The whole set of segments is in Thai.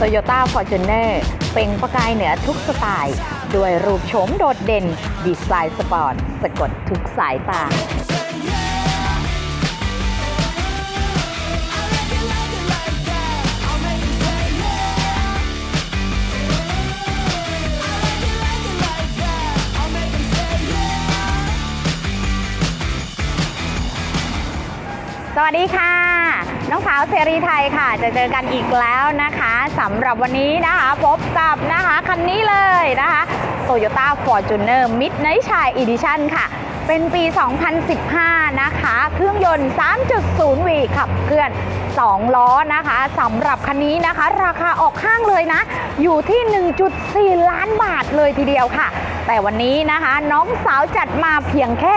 Toyota Fortuner เป็นประกายเหนือทุกสไตล์ ด้วยรูปโฉมโดดเด่น ดีไซน์สปอร์ต สะกดทุกสายตาสวัสดีค่ะ น้องสาวเสรีไทยค่ะ จะเจอกันอีกแล้วนะคะสำหรับวันนี้นะคะ พบกับนะคะคันนี้เลยนะคะ Toyota Fortuner Midnight Shine Edition ค่ะ เป็นปี 2015 นะคะ เครื่องยนต์ 3.0 V ขับเคลื่อน 2 ล้อนะคะสำหรับคันนี้นะคะ ราคาออกข้างเลยนะ อยู่ที่ 1.4 ล้านบาทเลยทีเดียวค่ะ แต่วันนี้นะคะน้องสาวจัดมาเพียงแค่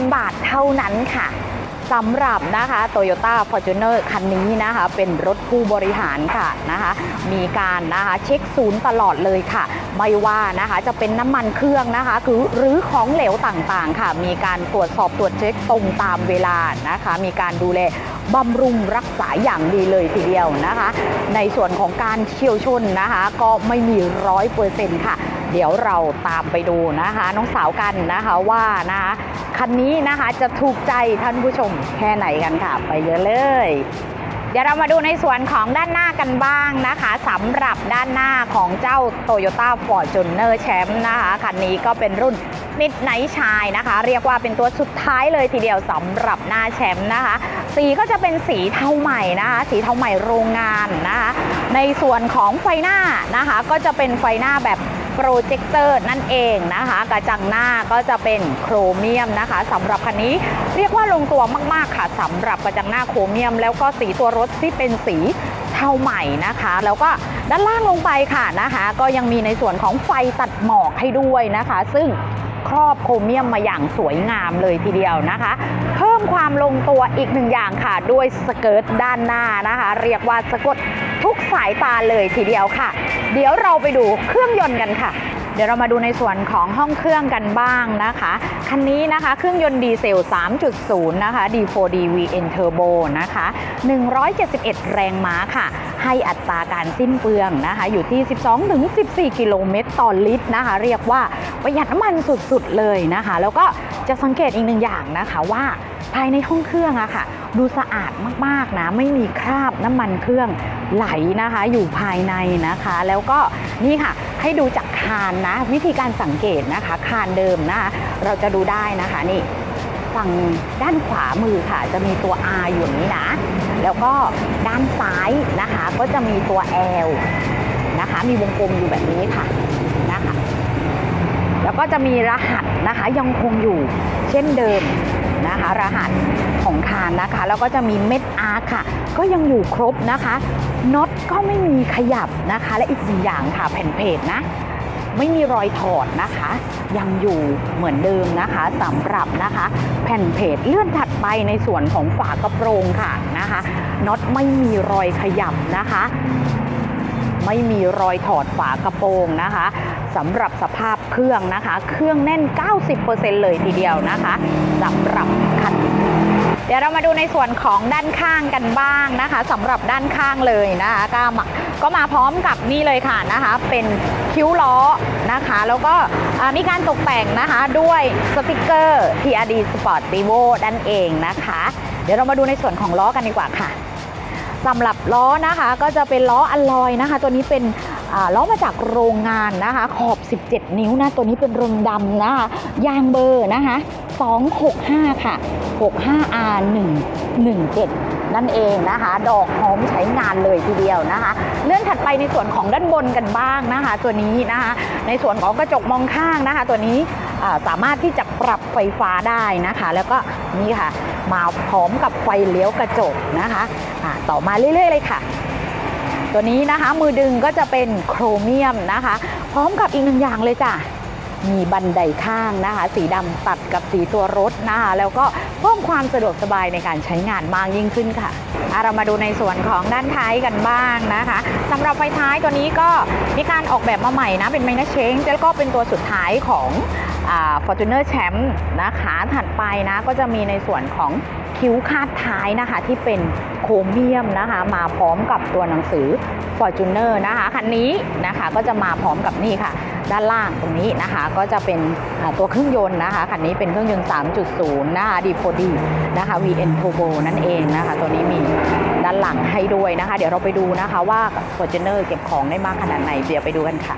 699,000 บาทเท่านั้นค่ะ สำหรับนะคะ Toyota Fortuner คันนี้นะคะ เป็นรถผู้บริหารค่ะนะคะ มีการนะคะเช็คศูนย์ตลอดเลยค่ะ ไม่ว่านะคะจะเป็นน้ำมันเครื่องนะคะ คือหรือของเหลวต่างๆค่ะ มีการตรวจสอบตรวจเช็คตรงตามเวลานะคะ มีการดูแลบำรุงรักษาอย่างดีเลยทีเดียวนะคะ ในส่วนของการเฉียวชนนะคะ ก็ไม่มีร้อยเปอร์เซ็นต์ค่ะ เดี๋ยวเราตามไปดูนะคะ น้องสาวกันนะคะว่านะคะ คันนี้นะคะจะถูกใจท่านผู้ชมแค่ไหนกันค่ะ ไปเยอะเลย เดี๋ยวเรามาดูในส่วนของด้านหน้ากันบ้างนะคะสำหรับด้านหน้าของเจ้า Toyota Fortuner Champ นะคะคันนี้ก็เป็นรุ่น Midnight s h i นะคะ เรียกว่าเป็นตัวสุดท้ายเลยทีเดียวสำหรับหน้าแชมป์นะคะ สีก็จะเป็นสีเทาใหม่นะคะ สีเทาใหม่โรงงานนะคะ ในส่วนของไฟหน้านะคะ ก็จะเป็นไฟหน้าแบบ โปรเจคเตอร์นั่นเองนะคะ กระจังหน้าก็จะเป็นโครเมียมนะคะสำหรับคันนี้เรียกว่าลงตัวมาก ๆ ค่ะสำหรับกระจังหน้าโครเมียม แล้วก็สีตัวรถที่เป็นสีเทาใหม่นะคะ แล้วก็ด้านล่างลงไปค่ะนะคะ ก็ยังมีในส่วนของไฟตัดหมอกให้ด้วยนะคะ ซึ่งครอบโครเมียมมาอย่างสวยงามเลยทีเดียวนะคะ เพิ่มความลงตัวอีกหนึ่งอย่างค่ะด้วยสเกิร์ตด้านหน้านะคะ เรียกว่าสะกด ทุกสายตาเลยทีเดียวค่ะ เดี๋ยวเราไปดูเครื่องยนต์กันค่ะ ดี๋ยวเรามาดูในส่วนของห้องเครื่องกันบ้างนะคะ คันนี้นะคะเครื่องยนต์ดีเซล 3.0 นะคะ D4D VN Turbo นะคะ 171 แรงม้าค่ะ ให้อัตราการสิ้นเปลืองนะคะ อยู่ที่ 12-14 กิโลเมตรต่อลิตรนะคะ เรียกว่าประหยัดน้ำมันสุดๆเลยนะคะ แล้วก็จะสังเกตอีกหนึ่งอย่างนะคะว่าภายในห้องเครื่องอะค่ะ ดูสะอาดมากๆนะ ไม่มีคราบน้ำมันเครื่องไหลนะคะ อยู่ภายในนะคะ แล้วก็นี่ค่ะ ให้ดูจากคานนะ วิธีการสังเกตนะคะ คานเดิมนะคะเราจะดูได้นะคะนี่ฝั่งด้านขวามือค่ะจะมีตัว R อยู่นี้นะ แล้วก็ด้านซ้ายนะคะ ก็จะมีตัว L นะคะ มีวงกลมอยู่แบบนี้ค่ะนะคะ แล้วก็จะมีรหัสนะคะยังคงอยู่เช่นเดิม นะคะ รหัสของคานนะคะ แล้วก็จะมีเม็ดอาร์ค่ะ ก็ยังอยู่ครบนะคะน็อตก็ไม่มีขยับนะคะ และอีกสิ่อย่างค่ะแผ่นเพจนะ ไม่มีรอยถอดนะคะ ยังอยู่เหมือนเดิมนะคะสำหรับนะคะ แผ่นเพจเลื่อนถัดไปในส่วนของฝากระโปรงค่ะนะคะน็อตไม่มีรอยขยับนะคะ ไม่มีรอยถอดฝากระโปรงนะคะ สำหรับสภาพเครื่องนะคะ เครื่องแน่น 90%เลยทีเดียวนะคะสำหรับคันเดี๋ยวเรามาดูในส่วนของด้านข้างกันบ้างนะคะสำหรับด้านข้างเลยนะคะก็มาก็มาพร้อมกับนี่เลยค่ะนะคะ เป็นคิ้วล้อนะคะ แล้วก็มีการตกแต่งนะคะด้วยสติกเกอร์ TRD Sportivo ด้านเองนะคะ เดี๋ยวเรามาดูในส่วนของล้อกันดีกว่าค่ะสำหรับล้อนะคะก็จะเป็นล้ออลลอยนะคะ ตัวนี้เป็น ล้อมาจากโรงงานนะคะ ขอบ 17 นิ้วนะ ตัวนี้เป็นรมดำนะคะ ยางเบอร์นะคะ 265 ค่ะ 65R 117 นั่นเองนะคะ ดอกหอมใช้งานเลยทีเดียวนะคะเลื่อนถัดไปในส่วนของด้านบนกันบ้างนะคะ ตัวนี้นะคะ ในส่วนของกระจกมองข้างนะคะ ตัวนี้สามารถที่จะปรับไฟฟ้าได้นะคะ แล้วก็นี่ค่ะ มาพร้อมกับไฟเลี้ยวกระจกนะคะอ่าต่อมาเรื่อย ๆ เลยค่ะ ตัวนี้นะคะ มือดึงก็จะเป็นโครเมียมนะคะ พร้อมกับอีกหนึ่งอย่างเลยจ้ะมีบันไดข้างนะคะ สีดำตัดกับสีตัวรถนะคะแล้วก็เพิ่มความสะดวกสบายในการใช้งานมากยิ่งขึ้นค่ะเรามาดูในส่วนของด้านท้ายกันบ้างนะคะสำหรับไฟท้ายตัวนี้ก็มีการออกแบบมาใหม่นะเป็นไมเน r เชงแล้วก็เป็นตัวสุดท้ายของ ฟอ่า Fortuner Champ นะคะถัดไปนะก็จะมีในส่วนของคิ้วคาดท้ายนะคะ ที่เป็นโครเมียมนะคะ มาพร้อมกับตัวหนังสือ Fortuner นะคะคันนี้นะคะก็จะมาพร้อมกับนี่ค่ะ ด้านล่างตรงนี้นะคะ ก็จะเป็นตัวเครื่องยนต์นะคะคันนี้เป็นเครื่องยนต์ 3.0 นะคะดีโ d นะคะ VN Turbo นั่นเองนะคะ ตัวนี้มีด้านหลังให้ด้วยนะคะ เดี๋ยวเราไปดูนะคะว่า Fortuner เก็บของได้มากขนาดไหนเดี๋ยวไปดูกันค่ะ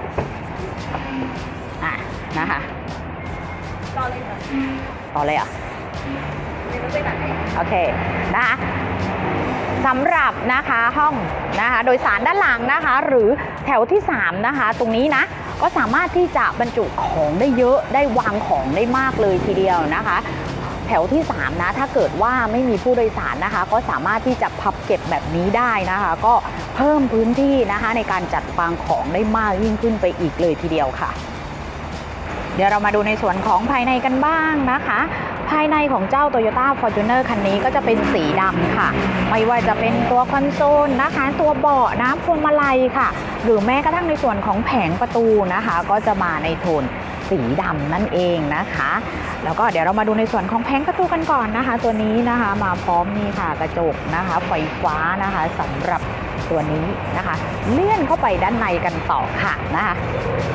อะนะคะ อเลยค่ะต่อเลยอะ ไม่รู้ไปไหนโอเคนะคะสำหรับนะคะห้องนะคะโดยสารด้านหลังนะคะ หรือแถวที่ 3 นะคะ ตรงนี้นะ ก็สามารถที่จะบรรจุของได้เยอะได้วางของได้มากเลยทีเดียวนะคะ แถวที่ 3 นะ ถ้าเกิดว่าไม่มีผู้โดยสารนะคะ ก็สามารถที่จะพับเก็บแบบนี้ได้นะคะ ก็เพิ่มพื้นที่นะคะในการจัดวางของได้มากยิ่งขึ้นไปอีกเลยทีเดียวค่ะ เดี๋ยวเรามาดูในส่วนของภายในกันบ้างนะคะ ภายในของเจ้า Toyota Fortuner คันนี้ก็จะเป็นสีดำค่ะ ไม่ว่าจะเป็นตัวคอนโซลนะคะ ตัวเบาะนะพวงมาลัยค่ะ หรือแม้กระทั่งในส่วนของแผงประตูนะคะ ก็จะมาในโทนสีดำนั่นเองนะคะ แล้วก็เดี๋ยวเรามาดูในส่วนของแผงประตูกันก่อนนะคะ ตัวนี้นะคะมาพร้อมนี่ค่ะกระจกนะคะ ไฟฟ้านะคะสำหรับ ตัวนี้นะคะ เลื่อนเข้าไปด้านในกันต่อค่ะนะคะ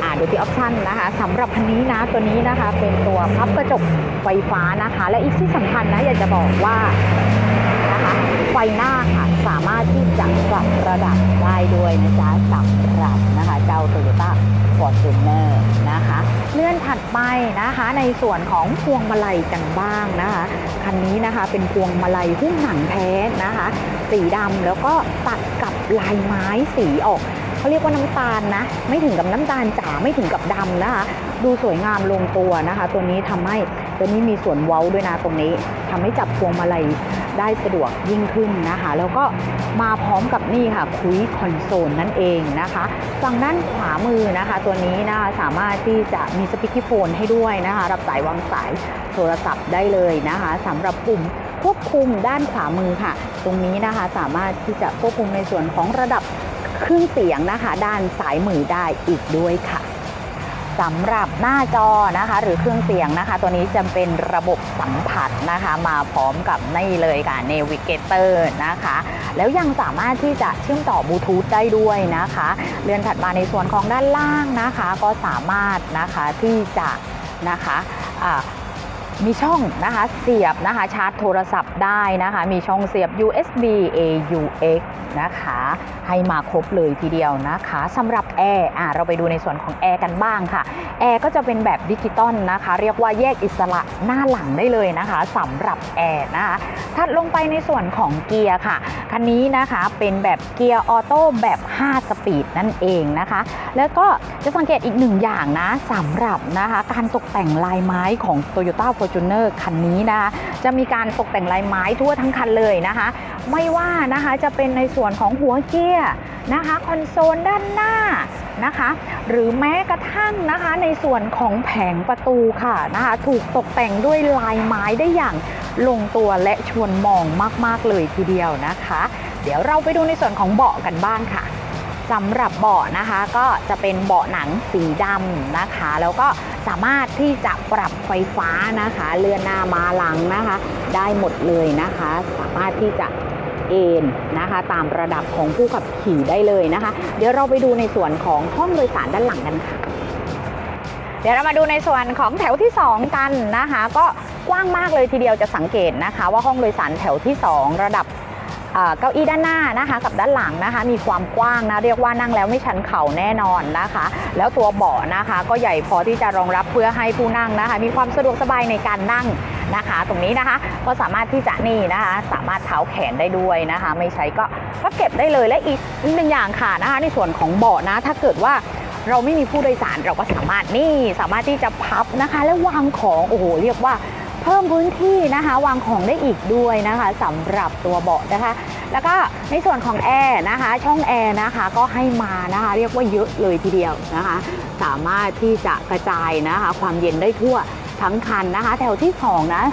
อ่าดูที่ออปชันนะคะสำหรับคันนี้นะตัวนี้นะคะ เป็นตัวพับกระจกไฟฟ้านะคะ และอีกที่สำคัญนะอยากจะบอกว่านะคะไฟหน้าค่ะสามารถที่จะปรับระดับได้ด้วยนะจ๊ะสำหรับนะคะเจ้า Toyota Fortuner นะคะ เลื่อนถัดไปนะคะ ในส่วนของพวงมาลัยกันบ้างนะคะคันนี้นะคะเป็นพวงมาลัยหุ้มหนังแท้นะคะ สีดำแล้วก็ตัดกับลายไม้สีออกเขาเรียกว่าน้ำตาลนะ ไม่ถึงกับน้ำตาลจ๋าไม่ถึงกับดำนะคะ ดูสวยงามลงตัวนะคะ ตัวนี้ทำให้ ตัวนี้มีส่วนเว้าด้วยนะตรงนี้ทำให้จับพวงมาลัยได้สะดวกยิ่งขึ้นนะคะ แล้วก็มาพร้อมกับนี่ค่ะคุยคอนโซลนั่นเองนะคะฝั่งด้านขวามือนะคะ ตัวนี้นะคะสามารถที่จะมีสปีกโฟนให้ด้วยนะคะ รับสายวางสายโทรศัพท์ได้เลยนะคะสำหรับปุ่มควบคุมด้านขวามือค่ะ ตรงนี้นะคะสามารถที่จะควบคุมในส่วนของระดับเครื่องเสียงนะคะ ด้านซ้ายมือได้อีกด้วยค่ะ สำหรับหน้าจอนะคะ หรือเครื่องเสียงนะคะ ตัวนี้จะเป็นระบบสัมผัสนะคะ มาพร้อมกับนี่เลยค่ะ Navigator นะคะ แล้วยังสามารถที่จะเชื่อมต่อบลูทูธได้ด้วยนะคะเรือนถัดมาในส่วนของด้านล่างนะคะ ก็สามารถนะคะที่จะนะคะอ่า มีช่องนะคะเสียบนะคะชาร์จโทรศัพท์ได้นะคะ มีช่องเสียบ USB AUX นะคะ ให้มาครบเลยทีเดียวนะคะสำหรับแอร์อะเราไปดูในส่วนของแอร์กันบ้างค่ะแอร์ก็จะเป็นแบบดิจิตอลนะคะ เรียกว่าแยกอิสระหน้าหลังได้เลยนะคะสำหรับแอร์นะคะถัดลงไปในส่วนของเกียร์ค่ะคันนี้นะคะเป็นแบบเกียร์ออโต้แบบ 5 สปีดนั่นเองนะคะ แล้วก็จะสังเกตอีกหนึ่งอย่างนะสำหรับนะคะการตกแต่งลายไม้ของ Toyota r t u n e r คันนี้นะคะจะมีการตกแต่งลายไม้ทั่วทั้งคันเลยนะคะ ไม่ว่านะคะจะเป็นในส่วนของหัวเกียร์นะคะคอนโซลด้านหน้านะคะหรือแม้กระทั่งนะคะในส่วนของแผงประตูค่ะนะคะถูกตกแต่งด้วยลายไม้ได้อย่างลงตัวและชวนมองมาก ๆ เลยทีเดียวนะคะ เดี๋ยวเราไปดูในส่วนของเบาะกันบ้างค่ะ สำหรับเบาะนะคะก็จะเป็นเบาะหนังสีดำนะคะ แล้วก็สามารถที่จะปรับไฟฟ้านะคะ เลื่อนหน้ามาหลังนะคะ ได้หมดเลยนะคะ สามารถที่จะเอนนะคะตามระดับของผู้ขับขี่ได้เลยนะคะ เดี๋ยวเราไปดูในส่วนของห้องโดยสารด้านหลังกันค่ะ เดี๋ยวเรามาดูในส่วนของแถวที่ 2 กันนะคะ ก็กว้างมากเลยทีเดียวจะสังเกตนะคะ ว่าห้องโดยสารแถวที่ 2 ระดับ เก้าอี้ด้านหน้านะคะ กับด้านหลังนะคะ มีความกว้างนะเรียกว่านั่งแล้วไม่ชันเข่าแน่นอนนะคะ แล้วตัวเบาะนะคะ ก็ใหญ่พอที่จะรองรับเพื่อให้ผู้นั่งนะคะ มีความสะดวกสบายในการนั่งนะคะ ตรงนี้นะคะก็สามารถที่จะนี่นะคะ สามารถเท้าแขนได้ด้วยนะคะ ไม่ใช้ก็ก็เก็บได้เลยและอีกหนึ่งอย่างค่ะนะคะ ในส่วนของเบาะนะ ถ้าเกิดว่าเราไม่มีผู้โดยสารเราก็สามารถนี่สามารถที่จะพับนะคะ และวางของโอ้โหเรียกว่า พิ่มพื้นที่นะคะ วางของได้อีกด้วยนะคะสำหรับตัวเบาะนะคะ แล้วก็ในส่วนของแอร์นะคะ ช่องแอร์นะคะก็ให้มานะคะ เรียกว่าเยอะเลยทีเดียวนะคะ สามารถที่จะกระจายนะคะ ความเย็นได้ทั่วทั้งคันนะคะ แถวที่สองนะ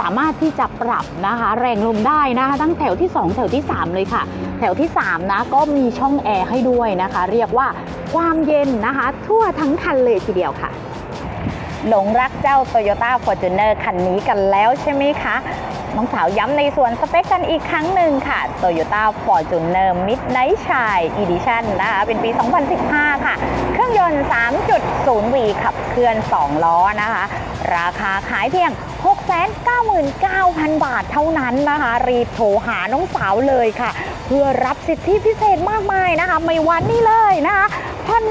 สามารถที่จะปรับนะคะ แรงลมได้นะคะทั้งแถวที่ 2 แถวที่ 3 เลยค่ะ แถวที่ 3 นะก็มีช่องแอร์ให้ด้วยนะคะ เรียกว่าความเย็นนะคะ ทั่วทั้งคันเลยทีเดียวค่ะ หลงรักเจ้า Toyota Fortuner คันนี้กันแล้วใช่ไหมคะ น้องสาวย้ำในส่วนสเปคกันอีกครั้งหนึ่งค่ะ Toyota Fortuner Midnight Shine Edition นะคะเป็นปี 2015 ค่ะ เครื่องยนต์ 3.0V ขับเคลื่อน 2 ล้อนะคะ ราคาขายเพียง 699,000 บาทเท่านั้นนะคะ รีบโทรหาน้องสาวเลยค่ะ เพื่อรับสิทธิพิเศษมากมายนะคะ ไม่วันนี้เลยนะคะผ่อน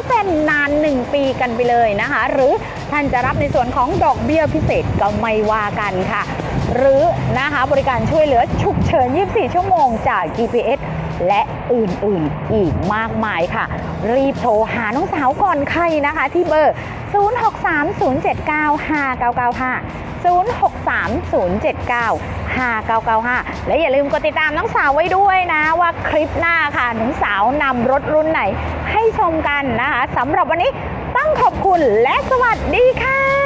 0%นาน 1 ปีกันไปเลยนะคะ หรือ ท่านจะรับในส่วนของดอกเบี้ยพิเศษก็ไม่ว่ากันค่ะ หรือนะคะบริการช่วยเหลือฉุกเฉิน 24 ชั่วโมงจาก GPS และอื่นๆอีกมากมายค่ะ รีบโทรหาน้องสาวก่อนใครนะคะ ที่เบอร์ 0630795995 0630795995 และอย่าลืมกดติดตามน้องสาวไว้ด้วยนะว่าคลิปหน้าค่ะน้องสาวนำรถรุ่นไหนให้ชมกันนะคะสำหรับวันนี้ ต้องขอบคุณและสวัสดีค่ะ